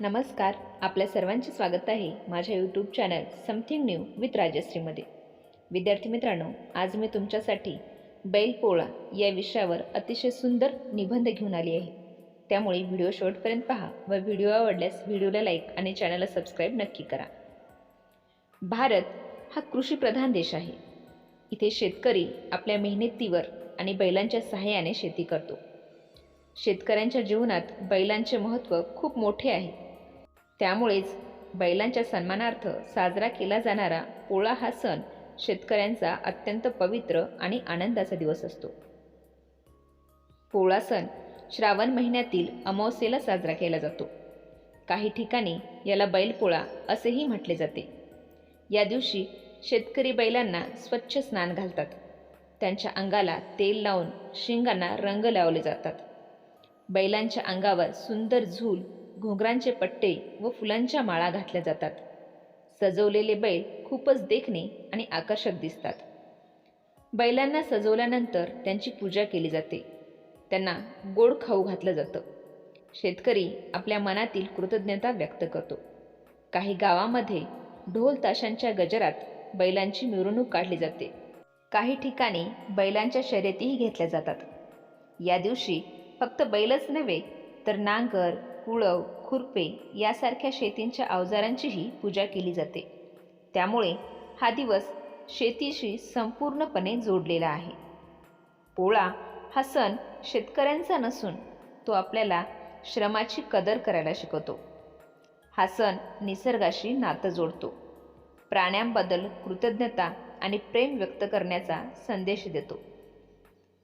नमस्कार आपल्या सर्वांचे स्वागत आहे माझ्या YouTube channel something new with राजश्रीमध्ये विद्यार्थी मित्रांनो आज मी तुमच्यासाठी बैलपोळा या विषयावर अतिशय सुंदर निबंध घेऊन आली आहे. त्यामुळे व्हिडिओ शेवटपर्यंत पहा व व्हिडिओ आवडल्यास व्हिडिओला लाईक आणि चॅनलला सबस्क्राईब नक्की करा. भारत हा कृषीप्रधान देश आहे. इथे शेतकरी आपल्या मेहनतीवर आणि बैलांच्या सहाय्याने शेती करतो. शेतकऱ्यांच्या जीवनात बैलांचे महत्त्व खूप मोठे आहे. त्यामुळेच बैलांच्या सन्मानार्थ साजरा केला जाणारा पोळा हा सण शेतकऱ्यांचा अत्यंत पवित्र आणि आनंदाचा दिवस असतो. पोळा सण श्रावण महिन्यातील अमावस्येला साजरा केला जातो. काही ठिकाणी याला बैलपोळा असेही म्हटले जाते. या दिवशी शेतकरी बैलांना स्वच्छ स्नान घालतात. त्यांच्या अंगाला तेल लावून शिंगांना रंग लावले जातात. बैलांच्या अंगावर सुंदर झूल घोंगरांचे पट्टे व फुलांच्या माळा घातल्या जातात. सजवलेले बैल खूपच देखणे आणि आकर्षक दिसतात. बैलांना सजवल्यानंतर त्यांची पूजा केली जाते. त्यांना गोड खाऊ घातलं जातं. शेतकरी आपल्या मनातील कृतज्ञता व्यक्त करतो. काही गावामध्ये ढोल ताशांच्या गजरात बैलांची मिरवणूक काढली जाते. काही ठिकाणी बैलांच्या शर्यतीही घेतल्या जातात. या दिवशी फक्त बैलच नव्हे तर नांगर कुळव खुरपे यासारख्या शेतींच्या अवजारांचीही पूजा केली जाते. त्यामुळे हा दिवस शेतीशी संपूर्णपणे जोडलेला आहे. पोळा हा सण शेतकऱ्यांचा नसून तो आपल्याला श्रमाची कदर करायला शिकवतो. हा सण निसर्गाशी नातं जोडतो. प्राण्यांबद्दल कृतज्ञता आणि प्रेम व्यक्त करण्याचा संदेश देतो.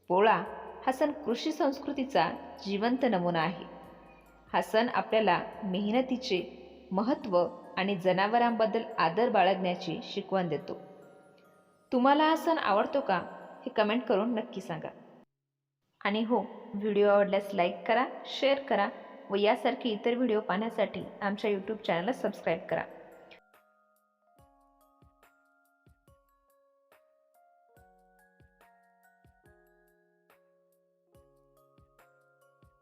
पोळा हा सण कृषी संस्कृतीचा जिवंत नमुना आहे. हा सण आपल्याला मेहनतीचे महत्त्व आणि जनावरांबद्दल आदर बाळगण्याची शिकवण देतो. तुम्हाला हा सण आवडतो का? हे कमेंट करून नक्की सांगा. आणि हो व्हिडिओ आवडल्यास लाईक करा शेअर करा व यासारखे इतर व्हिडिओ पाहण्यासाठी आमच्या यूट्यूब चॅनलला सबस्क्राईब करा.